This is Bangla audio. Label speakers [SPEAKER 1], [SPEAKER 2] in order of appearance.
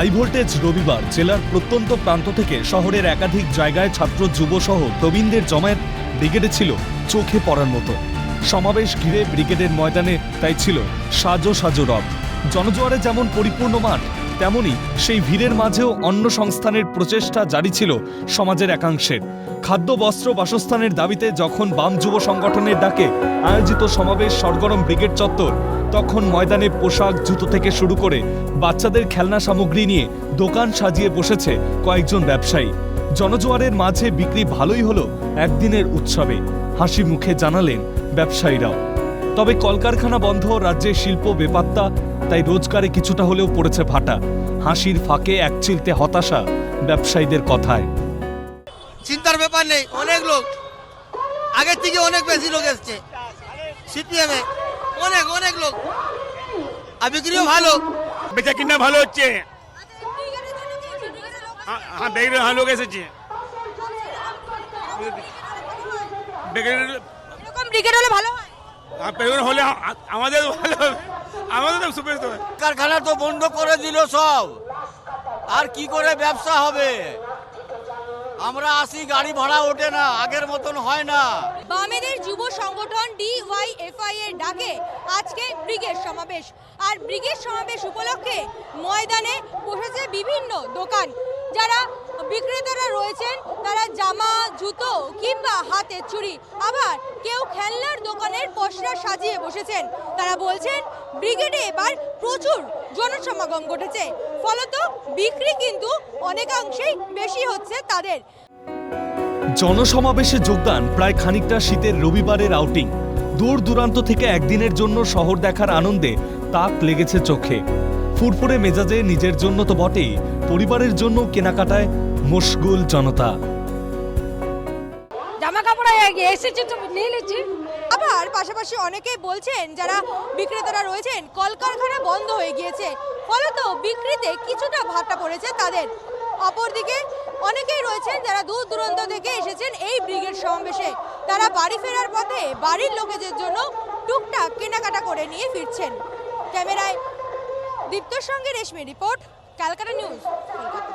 [SPEAKER 1] হাই ভোল্টেজ রবিবার জেলার প্রত্যন্ত প্রান্ত থেকে শহরের একাধিক জায়গায় ছাত্র, যুব সহ প্রবীণদের জমায়েত ব্রিগেডে ছিল চোখে পড়ার মতো। সমাবেশ ঘিরে ব্রিগেডের ময়দানে তাই ছিল সাজো সাজো রব। জনজোয়ারে যেমন পরিপূর্ণ মাঠ তেমনি সেই ভিড়ের মাঝেও অন্য সংস্থানের প্রচেষ্টা জারি ছিল সমাজের একাংশের। খাদ্য, বস্ত্র, বাসস্থানের দাবিতে যখন বাম যুব সংগঠনের ডাকে আয়োজিত সমাবেশ সরগরম ব্রিগেড চত্বর, তখন ময়দানে পোশাক, জুতো থেকে শুরু করে বাচ্চাদের খেলনা সামগ্রী নিয়ে দোকান সাজিয়ে বসেছে কয়েকজন ব্যবসায়ী। জনজোয়ারের মাঝে বিক্রি ভালোই হলো একদিনের উৎসবে। হাসি মুখে জানালেন ব্যবসায়ীরাও। তবে কলকারখানা বন্ধ রাজ্যে শিল্প বেপাত্তা তাই রোজগারে কিছুটা হলেও পড়েছে ভাটা। হাসির ফাঁকে এক চিলতে হতাশা ব্যবসায়ীদের কথায়।
[SPEAKER 2] চিন্তার ব্যাপার নেই অনেক লোক। আগের থেকে অনেক বেশি লোক এসছে। সিপিএমে অনেক অনেক লোক। আর বিক্রিও ভালো।
[SPEAKER 3] বেচা কিনা ভালো হচ্ছে। হ্যাঁ, হ্যাঁ হ্যাঁ লোক এসেছে। বেগের
[SPEAKER 4] এরকম ব্রিগেড হলে ভালো
[SPEAKER 3] বেগুন হলে আমাদের ভালো হবে। আমাদের
[SPEAKER 2] কারখানা তো বন্ধ করে দিল সব। আর কি করে ব্যবসা হবে? আমরা আসি গাড়ি ভাড়া ওঠে না আগের মতন হয় না।
[SPEAKER 4] বামেদের যুব সংগঠন ডিওয়াইএফআই এর ডাকে আজকে ব্রিগেড সমাবেশ। আর ব্রিগেড সমাবেশ উপলক্ষে ময়দানে বসেছে বিভিন্ন দোকান যারা বিক্রেতারা রয়েছেন, তারা জামা, জুতো কিংবা হাতের চুড়ি। আবার কেউ খেলনার দোকানের পসরা সাজিয়ে বসেছেন। তারা বলছেন, ব্রিগেডে এবার প্রচুর জনসমাগম ঘটেছে। ফলত বিক্রি কিন্তু অনেকাংশেই বেশি হচ্ছে তাদের।
[SPEAKER 1] জনসমাবেশে যোগদান প্রায় খানিকটা শীতের রবিবারের আউটিং। দূর দূরান্ত থেকে একদিনের জন্য শহর দেখার আনন্দে তাক লেগেছে চোখে। ফুরফুরে মেজাজে নিজের জন্য তো বটেই, পরিবারের জন্য কেনাকাটায় মশগুল জনতা।
[SPEAKER 4] জামা কাপড় এসেছে তো, নিয়ে আবার পাশাপাশি অনেকেই বলছেন, যারা বিক্রেতারা রয়েছেন, কলকারখানা বন্ধ হয়ে গিয়েছে। ফলত বিক্রিতে কিছুটা ভাটা পড়েছে তাদের। অপরদিকে অনেকেই রয়েছেন, যারা দূর দূরান্ত থেকে এসেছেন এই ব্রিগেড সমাবেশে। তারা বাড়ি ফেরার পথে বাড়ির লোকেদের জন্য টুকটাক কেনাকাটা করে নিয়ে ফিরছেন। ক্যামেরায় দীপ্তর সঙ্গে রেশমি রিপোর্ট, ক্যালকাটা নিউজ